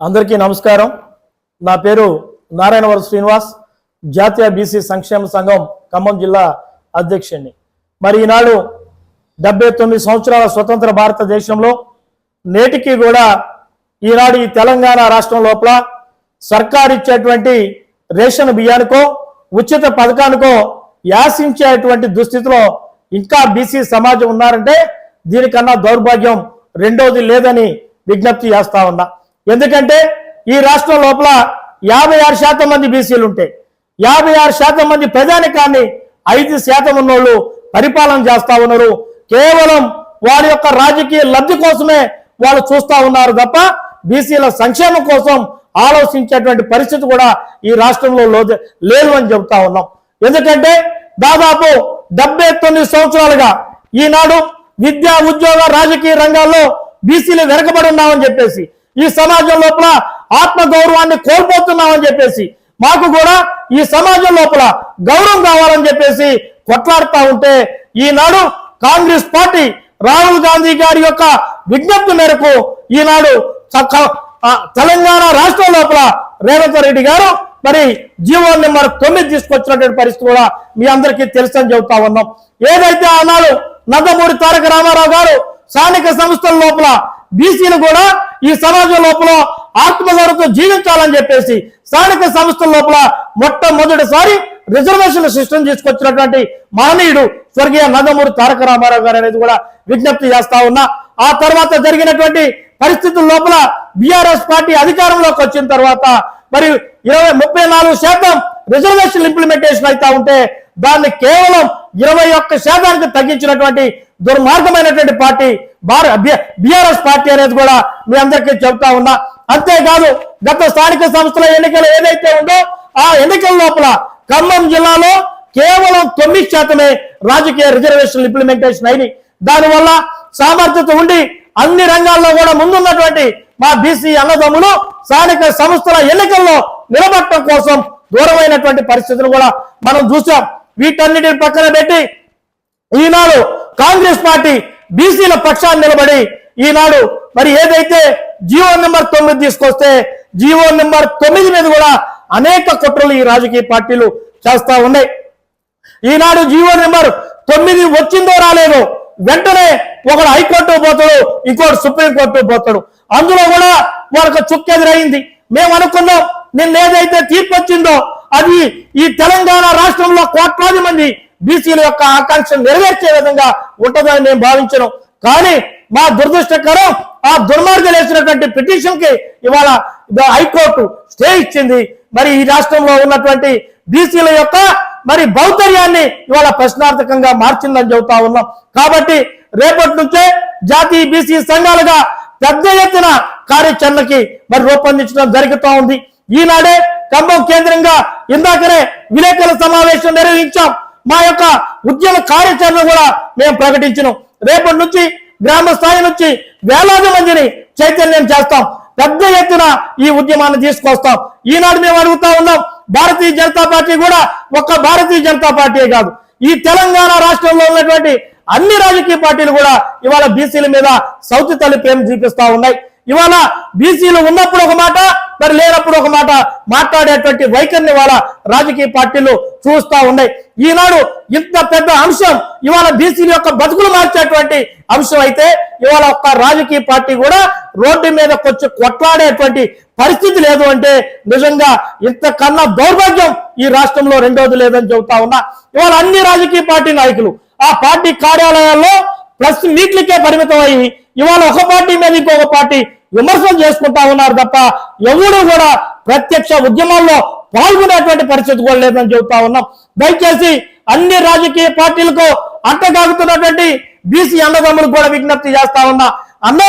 అందరికీ నమస్కారం. నా పేరు నారాయణవరం శ్రీనివాస్ జాతీయ బీసీ సంక్షేమ సంఘం ఖమ్మం జిల్లా అధ్యక్షుడిని. మరి ఈనాడు డెబ్బై తొమ్మిది సంవత్సరాల స్వతంత్ర భారతదేశంలో నేటికి కూడా ఈనాడు ఈ తెలంగాణ రాష్ట్రం లోపల సర్కారు ఇచ్చేటువంటి రేషన్ బియ్యానికో ఉచిత పథకానికో యాసించేటువంటి దుస్థితిలో ఇంకా బీసీ సమాజం ఉన్నారంటే దీనికన్నా దౌర్భాగ్యం రెండోది లేదని విజ్ఞప్తి చేస్తా ఉన్నా. ఎందుకంటే ఈ రాష్ట్రం లోపల యాభై ఆరు శాతం మంది బీసీలు ఉంటే యాభై ఆరు శాతం మంది ప్రజానికాన్ని ఐదు శాతం ఉన్నోళ్ళు పరిపాలన చేస్తా ఉన్నారు. కేవలం వారి యొక్క రాజకీయ లబ్ధి కోసమే వాళ్ళు చూస్తా ఉన్నారు తప్ప బీసీల సంక్షేమం కోసం ఆలోచించేటువంటి పరిస్థితి కూడా ఈ రాష్ట్రంలో లేదు అని చెబుతా ఉన్నాం. ఎందుకంటే దాదాపు డెబ్బై తొమ్మిది సంవత్సరాలుగా ఈనాడు విద్యా ఉద్యోగ రాజకీయ రంగాల్లో బీసీలు వెనకబడి ఉన్నామని చెప్పేసి ఈ సమాజం లోపల ఆత్మ గౌరవాన్ని కోల్పోతున్నామని చెప్పేసి మాకు కూడా ఈ సమాజం లోపల గౌరవం కావాలని చెప్పేసి కొట్లాడుతా ఉంటే ఈనాడు కాంగ్రెస్ పార్టీ రాహుల్ గాంధీ గారి యొక్క విజ్ఞప్తి మేరకు ఈనాడు చక్క- తెలంగాణ రాష్ట్రం లోపల రేవంత్ రెడ్డి గారు మరి జీవో నెంబర్ తొమ్మిది తీసుకొచ్చినటువంటి పరిస్థితి కూడా మీ అందరికీ తెలుసని చెబుతా ఉన్నాం. ఏదైతే ఆనాడు నందమూరి తారక రామారావు గారు స్థానిక సంస్థల లోపల బీసీలు కూడా ఈ సమాజం లోపల ఆత్మగౌరవంతో జీవించాలని చెప్పేసి స్థానిక సంస్థల లోపల మొట్టమొదటిసారి రిజర్వేషన్ సిస్టమ్ తీసుకొచ్చినటువంటి మహనీయుడు స్వర్గీయ నందమూరి తారక రామారావు గారు అనేది కూడా విజ్ఞప్తి చేస్తా ఉన్నా. ఆ తర్వాత జరిగినటువంటి పరిస్థితుల లోపల బీఆర్ఎస్ పార్టీ అధికారంలోకి వచ్చిన తర్వాత మరి ఇరవై ముప్పై నాలుగు శాతం రిజర్వేషన్ ఇంప్లిమెంటేషన్ అయితే ఉంటే దాన్ని కేవలం ఇరవై ఒక్క శాతానికి తగ్గించినటువంటి దుర్మార్గమైనటువంటి పార్టీ భార బిఆర్ఎస్ పార్టీ అనేది కూడా మీ అందరికీ చెబుతా ఉన్నా. అంతేకాదు గత స్థానిక సంస్థల ఎన్నికలు ఏదైతే ఉందో ఆ ఎన్నికల లోపల ఖమ్మం జిల్లాలో కేవలం తొమ్మిది శాతమే రాజకీయ రిజర్వేషన్ ఇంప్లిమెంటేషన్ అయింది దానివల్ల సామర్థ్యత ఉండి అన్ని రంగాల్లో కూడా ముందున్నటువంటి మా బీసీ అన్నదమ్ములు స్థానిక సంస్థల ఎన్నికల్లో నిలబడటం కోసం దూరమైనటువంటి పరిస్థితులు కూడా మనం చూసాం. వీటన్నిటిని పక్కన పెట్టి ఈనాడు కాంగ్రెస్ పార్టీ బీసీల పక్షాన్ని నిలబడి ఈనాడు మరి ఏదైతే జీవో నెంబర్ తొమ్మిది తీసుకొస్తే జీవో నెంబర్ తొమ్మిది మీద కూడా అనేక కుట్రలు ఈ రాజకీయ పార్టీలు చేస్తా ఉన్నాయి. ఈనాడు జీవో నెంబర్ తొమ్మిది వచ్చిందో రాలేదో వెంటనే ఒకడు హైకోర్టు పోతాడు ఇంకోటి సుప్రీంకోర్టు పోతాడు. అందులో కూడా వాళ్ళకు చుక్కెదురైంది మేము అనుకున్నాం నిన్న ఏదైతే తీర్పు వచ్చిందో అది ఈ తెలంగాణ రాష్ట్రంలో కోట్లాది మంది బీసీల యొక్క ఆకాంక్ష నెరవేర్చే విధంగా ఉంటుందని మేము భావించను. కానీ మా దురదృష్టకరం ఆ దుర్మార్గం వేసినటువంటి పిటిషన్కి ఇవాళ హైకోర్టు స్టే ఇచ్చింది. మరి ఈ రాష్ట్రంలో ఉన్నటువంటి బీసీల యొక్క మరి భౌతర్యాన్ని ఇవాళ ప్రశ్నార్థకంగా మార్చిందని చెబుతా ఉన్నాం. కాబట్టి రేపటి నుంచే జాతీయ బీసీ సంఘాలుగా పెద్ద ఎత్తున కార్యాచరణకి మరి రూపొందించడం జరుగుతూ ఉంది. ఈనాడే ఖమ్మం కేంద్రంగా ఇందాకనే విలేకరుల సమావేశం నిర్వహించాం. మా యొక్క ఉద్యమ కార్యాచరణ కూడా మేము ప్రకటించినాం. రేపటి నుంచి గ్రామ స్థాయి నుంచి వేలాది మందిని చైతన్యం చేస్తాం. పెద్ద ఎత్తున ఈ ఉద్యమాన్ని తీసుకొస్తాం. ఈనాడు మేము అడుగుతా ఉన్నాం భారతీయ జనతా పార్టీ కూడా ఒక్క భారతీయ జనతా పార్టీ కాదు. ఈ తెలంగాణ రాష్ట్రంలో ఉన్నటువంటి అన్ని రాజకీయ పార్టీలు కూడా ఇవాళ బీసీల మీద సౌతి తల్లి ప్రేమ చూపిస్తా ఉన్నాయి. ఇవాళ బీసీలు ఉన్నప్పుడు ఒక మాట మరి లేనప్పుడు ఒక మాట మాట్లాడేటువంటి వైఖరిని ఇవాళ రాజకీయ పార్టీలు చూస్తా ఉన్నాయి. ఈనాడు ఇంత పెద్ద అంశం ఇవాళ బీసీల యొక్క బతుకులు మార్చేటువంటి అంశం అయితే ఇవాళ ఒక్క రాజకీయ పార్టీ కూడా రోడ్డు మీద వచ్చి కొట్లాడేటువంటి పరిస్థితి లేదు అంటే నిజంగా ఇంతకన్నా దౌర్భాగ్యం ఈ రాష్ట్రంలో రెండోది లేదని చెబుతా ఉన్నా. ఇవాళ అన్ని రాజకీయ పార్టీ నాయకులు ఆ పార్టీ కార్యాలయాల్లో ప్లస్ మీట్లకే పరిమితం అయ్యి ఇవాళ ఒక పార్టీ మీద ఇంకొక పార్టీ విమర్శలు చేసుకుంటా ఉన్నారు తప్ప ఎవరు కూడా ప్రత్యక్ష ఉద్యమాల్లో పాల్గొనేటువంటి పరిస్థితి కూడా లేదని చెబుతా ఉన్నాం. దయచేసి అన్ని రాజకీయ పార్టీలకు అంటగాగుతున్నటువంటి బీసీ అన్నదమ్ములకు కూడా విజ్ఞప్తి చేస్తా ఉన్నా. అన్న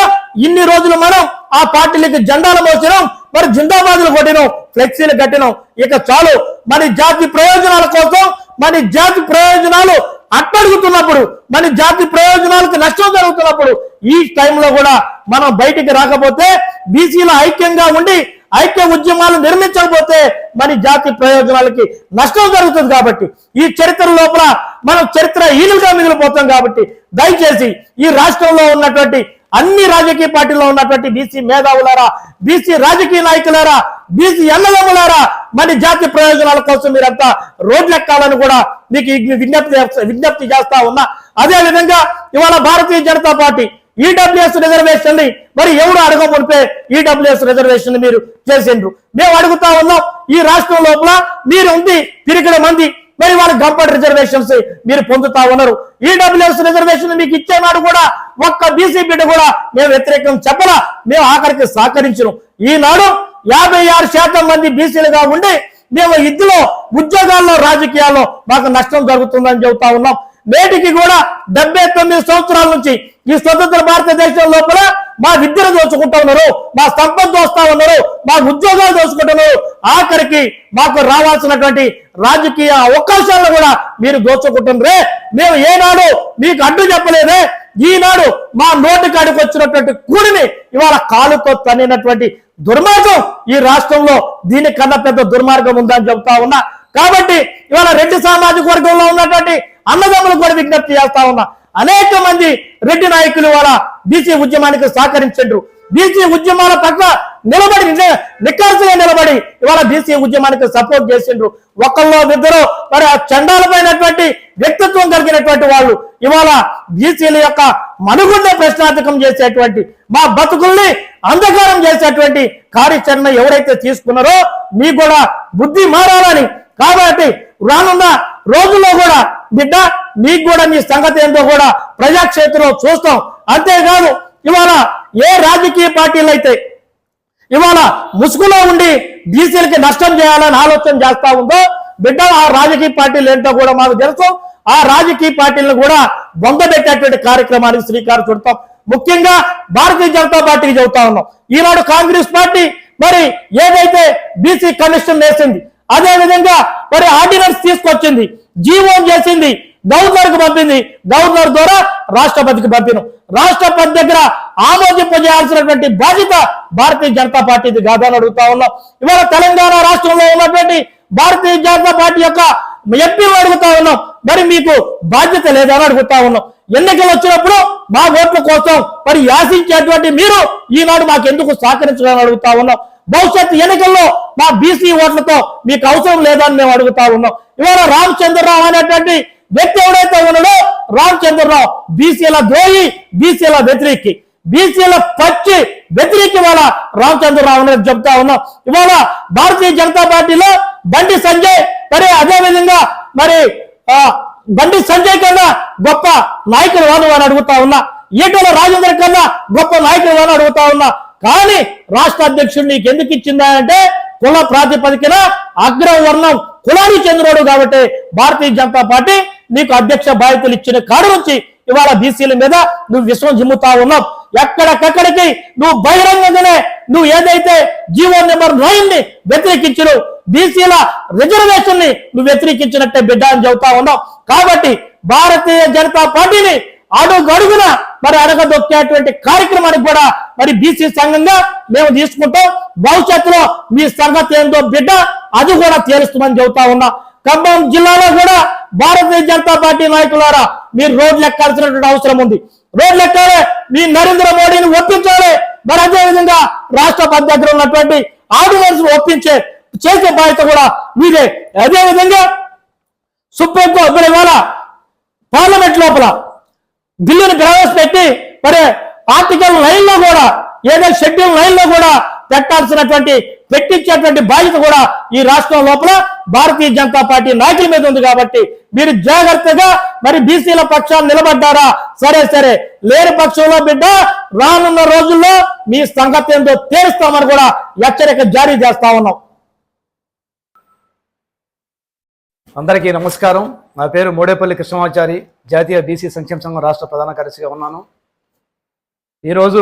ఇన్ని రోజులు మనం ఆ పార్టీలకి జెండాలు మోసినాం మరి జిందాబాదులు కొట్టినాం ఫ్లెక్సీలు కట్టినాం. ఇక చాలు. మరి జాతి ప్రయోజనాల కోసం మరి జాతి ప్రయోజనాలు అట్టడుగుతున్నప్పుడు మన జాతి ప్రయోజనాలకు నష్టం జరుగుతున్నప్పుడు ఈ టైంలో కూడా మనం బయటికి రాకపోతే బీసీల ఐక్యంగా ఉండి ఐక్య ఉద్యమాలు నిర్మించకపోతే మన జాతి ప్రయోజనాలకి నష్టం జరుగుతుంది కాబట్టి ఈ చరిత్ర లోపల మనం చరిత్ర హీనులుగా మిగిలిపోతాం కాబట్టి దయచేసి ఈ రాష్ట్రంలో ఉన్నటువంటి అన్ని రాజకీయ పార్టీలో ఉన్నటువంటి బీసీ మేధావులారా బీసీ రాజకీయ నాయకులారా బీసీ ఎమ్మెల్యేలారా మరి జాతి ప్రయోజనాల కోసం మీరంతా రోడ్లెక్కాలని కూడా మీకు విజ్ఞప్తి విజ్ఞప్తి చేస్తా ఉన్నా. అదే విధంగా ఇవాళ భారతీయ జనతా పార్టీ ఈడబ్ల్యూఎస్ రిజర్వేషన్ని మరి ఎవరు అడగకుంటే ఈడబ్ల్యూఎస్ రిజర్వేషన్ మీరు చేసిండ్రు. మేము అడుగుతా ఉన్నాం ఈ రాష్ట్రం లోపల మీరు ఉంది తిరిగిన మంది మరి వాళ్ళు గంపట్ రిజర్వేషన్స్ మీరు పొందుతా ఉన్నారు. ఈడబ్ల్యూఎస్ రిజర్వేషన్ మీకు ఇచ్చేనాడు కూడా ఒక్క బీసీ బిడ్డ కూడా మేము వ్యతిరేకం చెప్పలా. మేము ఆఖరికి సహకరించను. ఈనాడు యాభై ఆరు శాతం మంది బీసీలుగా ఉండి మేము ఇందులో ఉద్యోగాల్లో రాజకీయాల్లో మాకు నష్టం జరుగుతుందని చెబుతా ఉన్నాం. నేటికి కూడా డెబ్బై తొమ్మిది సంవత్సరాల నుంచి ఈ స్వతంత్ర భారతదేశం లోపల మా విద్యను దోచుకుంటా ఉన్నారు మా సంపద దోస్తా ఉన్నారు మా ఉద్యోగాలు దోచుకుంటున్నారు ఆఖరికి మాకు రావాల్సినటువంటి రాజకీయ అవకాశాలను కూడా మీరు దోచుకుంటున్నారే. మేము ఏనాడు మీకు అడ్డు చెప్పలేదే. ఈనాడు మా నోటి కాడికి వచ్చినటువంటి కూడిని ఇవాళ కాలుతో తన్నినటువంటి దుర్మార్గం ఈ రాష్ట్రంలో దీనికన్నా పెద్ద దుర్మార్గం ఉందని చెబుతా ఉన్నా. కాబట్టి ఇవాళ రెడ్డి సామాజిక వర్గంలో ఉన్నటువంటి అన్నదమ్ములకు కూడా విజ్ఞప్తి చేస్తా ఉన్నా. అనేక మంది రెడ్డి నాయకులు వాళ్ళ బీసీ ఉద్యమానికి సహకరించారు బీసీ ఉద్యమాల పట్ల నిలబడి నిజ- నిలబడి ఇవాళ బీసీ ఉద్యమానికి సపోర్ట్ చేసిండ్రు. ఒకళ్ళో ఇద్దరు మరి ఆ చండాలపైనటువంటి వ్యక్తిత్వం కలిగినటువంటి వాళ్ళు ఇవాళ బీసీల యొక్క మనుగుండే ప్రశ్నార్థకం చేసేటువంటి మా బతుకుల్ని అంధకారం చేసేటువంటి కార్యాచరణ ఎవరైతే తీసుకున్నారో మీకు కూడా బుద్ధి మారాలని. కాబట్టి రానున్న రోజుల్లో కూడా బిడ్డ మీకు కూడా మీ సంగతి ఏంటో కూడా ప్రజాక్షేత్రంలో చూస్తాం. అంతేకాదు ఇవాళ ఏ రాజకీయ పార్టీలు అయితే ఇవాళ ముసుగులో ఉండి బీసీలకి నష్టం చేయాలని ఆలోచన చేస్తా ఉందో బిడ్డ ఆ రాజకీయ పార్టీలు ఏంటో కూడా మాకు తెలుసు. ఆ రాజకీయ పార్టీలను కూడా బొందబెట్టేటువంటి కార్యక్రమానికి శ్రీకారం చుడతాం. ముఖ్యంగా భారతీయ జనతా పార్టీకి చెబుతా ఉన్నాం. ఈనాడు కాంగ్రెస్ పార్టీ మరి ఏదైతే బీసీ కమిషన్ వేసింది అదే విధంగా మరి ఆర్డినెన్స్ తీసుకొచ్చింది జీవోన్ చేసింది గవర్నర్కు పంపింది. గవర్నర్ ద్వారా రాష్ట్రపతికి పంపిను. రాష్ట్రపతి దగ్గర ఆమోదింపజేయాల్సినటువంటి బాధ్యత భారతీయ జనతా పార్టీది కాదని అడుగుతా ఉన్నాం. ఇవాళ తెలంగాణ రాష్ట్రంలో ఉన్నటువంటి భారతీయ జనతా పార్టీ యొక్క ఎంపీలు అడుగుతా ఉన్నాం. మరి మీకు బాధ్యత లేదని అడుగుతా ఉన్నాం. ఎన్నికలు వచ్చినప్పుడు మా ఓట్ల కోసం మరి యాసించేటువంటి మీరు ఈనాడు మాకు ఎందుకు సహకరించాలని అడుగుతా ఉన్నాం. భవిష్యత్ ఎన్నికల్లో మా బీసీ ఓట్లతో మీకు అవసరం లేదని మేము అడుగుతా ఉన్నాం. ఇవాళ రామచంద్రరావు అనేటువంటి వ్యక్తి ఎవడైతే ఉన్నాడో రామచంద్రరావు బీసీల ద్రోహి బీసీల వ్యతిరేకి. బీసీల పచ్చి వ్యతిరేకి వాళ్ళ రామచంద్రరావు అనేది చెప్తా ఉన్నాం. ఇవాళ భారతీయ జనతా పార్టీలో బండి సంజయ్ మరి అదే విధంగా మరి ఆ, బండి సంజయ్ కన్నా గొప్ప నాయకులు వాడు అని అడుగుతా ఉన్నా. ఈటల రాజేంద్ర కన్నా గొప్ప నాయకులు అని అడుగుతా ఉన్నా. కానీ రాష్ట్ర అధ్యక్షుడు నీకు ఎందుకు ఇచ్చిందా అంటే కుల ప్రాతిపదికన అగ్రవర్ణం కులానికి చెందినోడు కాబట్టి భారతీయ జనతా పార్టీ నీకు అధ్యక్ష బాధ్యతలు ఇచ్చిన కాడు నుంచి ఇవాళ బీసీల మీద నువ్వు విశ్వం జిమ్ముతా ఉన్నావు. ఎక్కడికక్కడికి నువ్వు బహిరంగంగానే నువ్వు ఏదైతే జీవో నెంబర్ నైన్ని వ్యతిరేకించను బీసీల రిజర్వేషన్ని నువ్వు వ్యతిరేకించినట్టే బిడ్డ అని చెబుతా ఉన్నావు. కాబట్టి భారతీయ జనతా పార్టీని అడుగడుగున మరి అడగదొక్కేటువంటి కార్యక్రమానికి కూడా మరి బీసీ సంఘంగా మేము తీసుకుంటాం. భవిష్యత్తులో మీ సంగతి ఏందో బిడ్డ అది కూడా తేలుస్తుందని చెబుతా ఉన్నా. ఖమ్మం జిల్లాలో కూడా భారతీయ జనతా పార్టీ నాయకులారా మీరు రోడ్లు ఎక్కాల్సినటువంటి అవసరం ఉంది. రోడ్లు ఎక్కాలి మీ నరేంద్ర మోడీని ఒప్పించాలి. మరి అదే విధంగా రాష్ట్రపతి దగ్గర ఉన్నటువంటి ఆర్డినెన్స్ ఒప్పించే చేసే బాధ్యత కూడా మీదే. అదే విధంగా సుప్రీంకోర్టు ఇవాళ పార్లమెంట్ లోపల బిల్లుని ప్రవేశపెట్టి మరి ఆర్టికల్ నైన్లో కూడా ఏదో షెడ్యూల్ నైన్లో కూడా పెట్టాల్సినటువంటి పెట్టించేటువంటి బాధ్యత కూడా ఈ రాష్ట్రం లోపల భారతీయ జనతా పార్టీ నాయకుల మీద ఉంది కాబట్టి మీరు జాగ్రత్తగా మరి బీసీల పక్షాన్ని నిలబడ్డారా? సరే సరే. లేని పక్షంలో బిడ్డ రానున్న రోజుల్లో మీ సంగతి ఏందో తేలుస్తామని కూడా హెచ్చరిక జారీ చేస్తా ఉన్నాం. అందరికీ నమస్కారం. నా పేరు మోడేపల్లి కృష్ణమాచారి జాతీయ బీసీ సంక్షేమ సంఘం రాష్ట్ర ప్రధాన కార్యదర్శిగా ఉన్నాను. ఈరోజు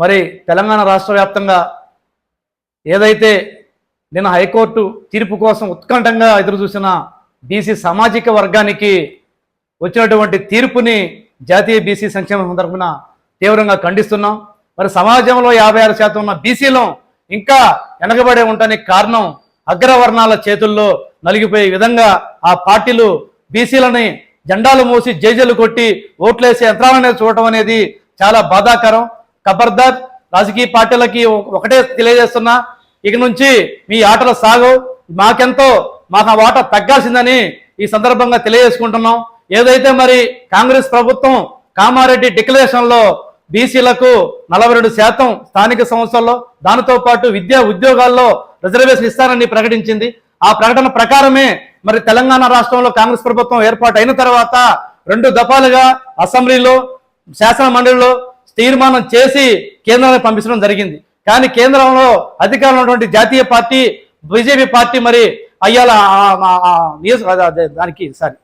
మరి తెలంగాణ రాష్ట్ర వ్యాప్తంగా ఏదైతే నిన్న హైకోర్టు తీర్పు కోసం ఉత్కంఠంగా ఎదురుచూసిన బీసీ సామాజిక వర్గానికి వచ్చినటువంటి తీర్పుని జాతీయ బీసీ సంక్షేమ సందర్భన తీవ్రంగా ఖండిస్తున్నాం. మరి సమాజంలో యాభై ఆరు శాతం ఉన్న బీసీలో ఇంకా వెనకబడే ఉండటానికి కారణం అగ్రవర్ణాల చేతుల్లో నలిగిపోయే విధంగా ఆ పార్టీలు బీసీలని జెండాలు మూసి జేజలు కొట్టి ఓట్లేసే యంత్రాలనే చూడటం అనేది చాలా బాధాకరం. ఖబర్దార్ రాజకీయ పార్టీలకి ఒకటే తెలియజేస్తున్నా ఇక నుంచి మీ ఆటలు సాగవు. మాకెంతో మాకు ఆ వాట తగ్గాల్సిందని ఈ సందర్భంగా తెలియజేసుకుంటున్నాం. ఏదైతే మరి కాంగ్రెస్ ప్రభుత్వం కామారెడ్డి డిక్లరేషన్లో బీసీలకు నలభై రెండు శాతం స్థానిక సంస్థల్లో దానితో పాటు విద్యా ఉద్యోగాల్లో రిజర్వేషన్ ఇస్తానని ప్రకటించింది. ఆ ప్రకటన ప్రకారమే మరి తెలంగాణ రాష్ట్రంలో కాంగ్రెస్ ప్రభుత్వం ఏర్పాటు అయిన తర్వాత రెండు దఫాలుగా అసెంబ్లీలో శాసన మండలిలో తీర్మానం చేసి కేంద్రానికి పంపించడం జరిగింది. కానీ కేంద్రంలో అధికారంలో ఉన్నటువంటి జాతీయ పార్టీ బీజేపీ పార్టీ మరి అయ్యాల దానికి సారీ.